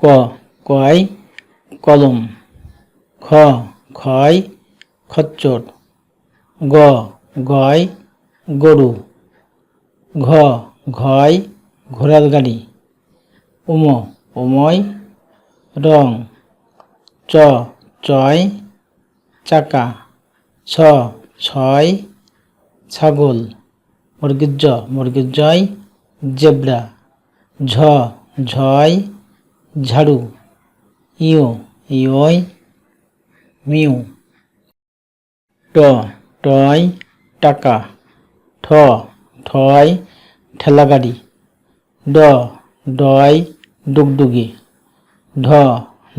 ক, কয়, কলম, খ, খয়, খচ্চর, গ, গয়, গরু, ঘ, ঘয় ঘোড়ার গাড়ি উম, উময়, রং, চ, চয়, চাকা, ছ, ছয়, ছাগল মুরগির জ জয় জেব্রা, ঝ, ঝয় ঝাড়ু। ইও ইয়য় মিউ। ট, টয়, টাকা। ঠ, ঠয়, ঠেলাগাড়ি। ড, ডয় ডুগডুগি ঢ,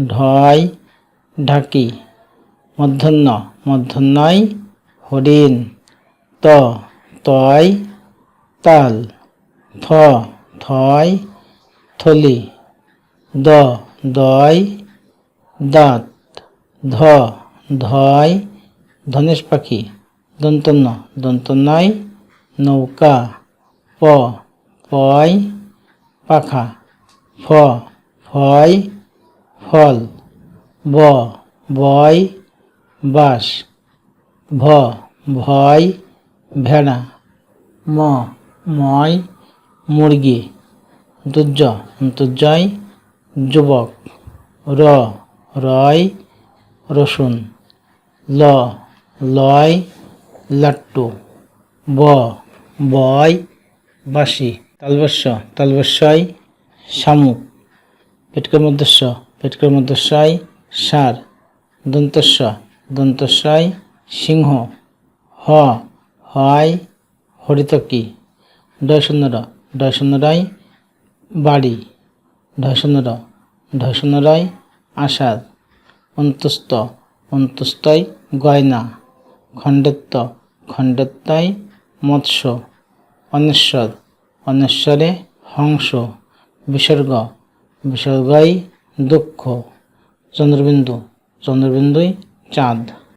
ঢয়, ঢাকি। মধ্যাহ্ন, মধ্যাহ্নয়, হরিণ। ত, তয়, তাল। থ, থয়, থলি। দ, দয়, দাঁত। ধ, ধয়, ধনেশ পাখি। দন্তন্য দন্তন্নয় নৌকা। প, পয়, পাখা। ফ, ফয়, ফল। ব, বয় বাস ভ, ভয়, ভেড়া। ম, ময়, মুরগি। দুর্য দুর্জয় যুবক, র, রয়, রসুন, ল, লয়, লাট্টু, ব, বয় বাসি তালবস্য, তালবস্যয় শামুক পেটকের মধ্যস্য, পেটকের মধ্যস্যয়, সার, দন্তস্য, দন্তস্যয়, সিংহ, হ, হয়, হরিতকি ডয়শূন্যর ডয়শূন্যরায় বাড়ি। ঢয়শূন্যর ঢয়শূন্যরায় আষাঢ় অন্তস্থ অন্তস্থয় গয়না। খণ্ডত্ব খণ্ডেত্বয় মৎস্য। অনেশ্বর। অনেশ্বরে হংস। বিসর্গ। বিসর্গয় দুঃখ। চন্দ্রবিন্দু। চন্দ্রবিন্দুই চাঁদ।